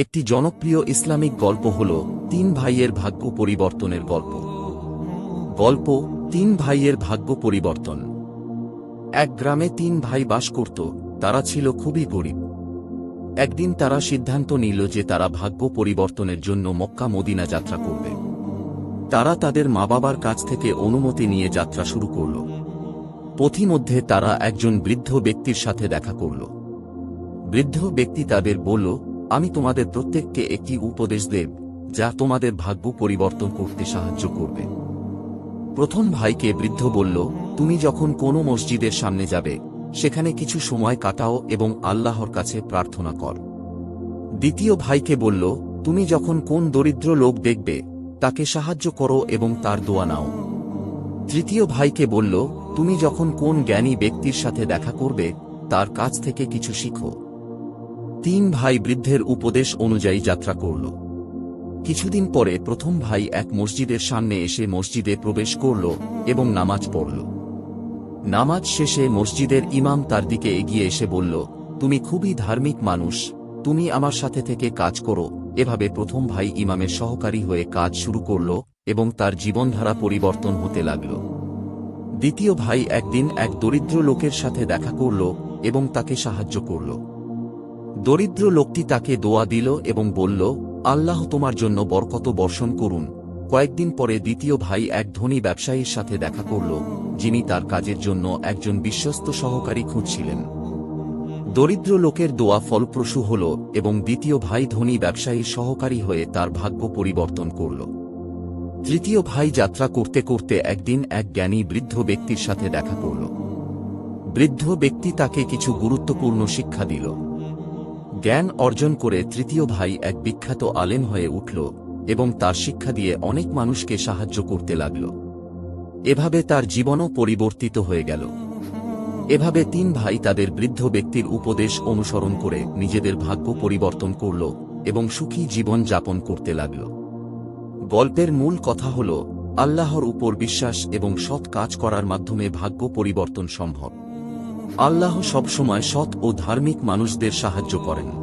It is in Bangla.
একটি জনপ্রিয় ইসলামিক গল্প হল তিন ভাইয়ের ভাগ্য পরিবর্তনের গল্প। গল্প, তিন ভাইয়ের ভাগ্য পরিবর্তন। এক গ্রামে তিন ভাই বাস করত, তারা ছিল খুবই গরিব। একদিন তারা সিদ্ধান্ত নিল যে তারা ভাগ্য পরিবর্তনের জন্য মক্কা মদিনা যাত্রা করবে। তারা তাদের মা বাবার কাছ থেকে অনুমতি নিয়ে যাত্রা শুরু করল। পথিমধ্যে তারা একজন বৃদ্ধ ব্যক্তির সাথে দেখা করল। বৃদ্ধ ব্যক্তি তাদের বলল আমি তোমাদের প্রত্যেককে একটি উপদেশ দেব, যা তোমাদের ভাগ্য পরিবর্তন করতে সাহায্য করবে। প্রথম ভাইকে বৃদ্ধ বলল, তুমি যখন কোনো মসজিদের সামনে যাবে, সেখানে কিছু সময় কাটাও এবং আল্লাহর কাছে প্রার্থনা কর। দ্বিতীয় ভাইকে বলল, তুমি যখন কোন দরিদ্র লোক দেখবে, তাকে সাহায্য করো এবং তার দোয়া নাও। তৃতীয় ভাইকে বলল, তুমি যখন কোন জ্ঞানী ব্যক্তির সাথে দেখা করবে, তার কাছ থেকে কিছু শিখো। তিন ভাই বৃদ্ধের উপদেশ অনুযায়ী যাত্রা করল। কিছুদিন পরে প্রথম ভাই এক মসজিদের সামনে এসে মসজিদে প্রবেশ করল এবং নামাজ পড়ল। নামাজ শেষে মসজিদের ইমাম তার দিকে এগিয়ে এসে বলল, তুমি খুবই ধার্মিক মানুষ। তুমি আমার সাথে থেকে কাজ করো। এভাবে প্রথম ভাই ইমামের সহকারী হয়ে কাজ শুরু করল এবং তার জীবনধারা পরিবর্তন হতে লাগল। দ্বিতীয় ভাই একদিন এক দরিদ্র লোকের সাথে দেখা করল এবং তাকে সাহায্য করল। দরিদ্র লোকটি তাকে দোয়া দিল এবং বলল, আল্লাহ তোমার জন্য বরকত বর্ষণ করুন। কয়েকদিন পরে দ্বিতীয় ভাই এক ধনী ব্যবসায়ীর সাথে দেখা করল, যিনি তার কাজের জন্য একজন বিশ্বস্ত সহকারী খুঁজছিলেন। দরিদ্র লোকের দোয়া ফলপ্রসূ হল এবং দ্বিতীয় ভাই ধনী ব্যবসায়ীর সহকারী হয়ে তার ভাগ্য পরিবর্তন করল। তৃতীয় ভাই যাত্রা করতে করতে একদিন এক জ্ঞানী বৃদ্ধ ব্যক্তির সাথে দেখা করল। বৃদ্ধ ব্যক্তি তাকে কিছু গুরুত্বপূর্ণ শিক্ষা দিল। জ্ঞান অর্জন করে তৃতীয় ভাই এক বিখ্যাত আলেম হয়ে উঠল এবং তার শিক্ষা দিয়ে অনেক মানুষকে সাহায্য করতে লাগল। এভাবে তার জীবনও পরিবর্তিত হয়ে গেল। এভাবে তিন ভাই তাদের বৃদ্ধ ব্যক্তির উপদেশ অনুসরণ করে নিজেদের ভাগ্য পরিবর্তন করল এবং সুখী জীবন যাপন করতে লাগল। গল্পের মূল কথা হল, আল্লাহর উপর বিশ্বাস এবং সৎ কাজ করার মাধ্যমে ভাগ্য পরিবর্তন সম্ভব। আল্লাহ সবসময় সৎ ও ধার্মিক মানুষদের সাহায্য করেন।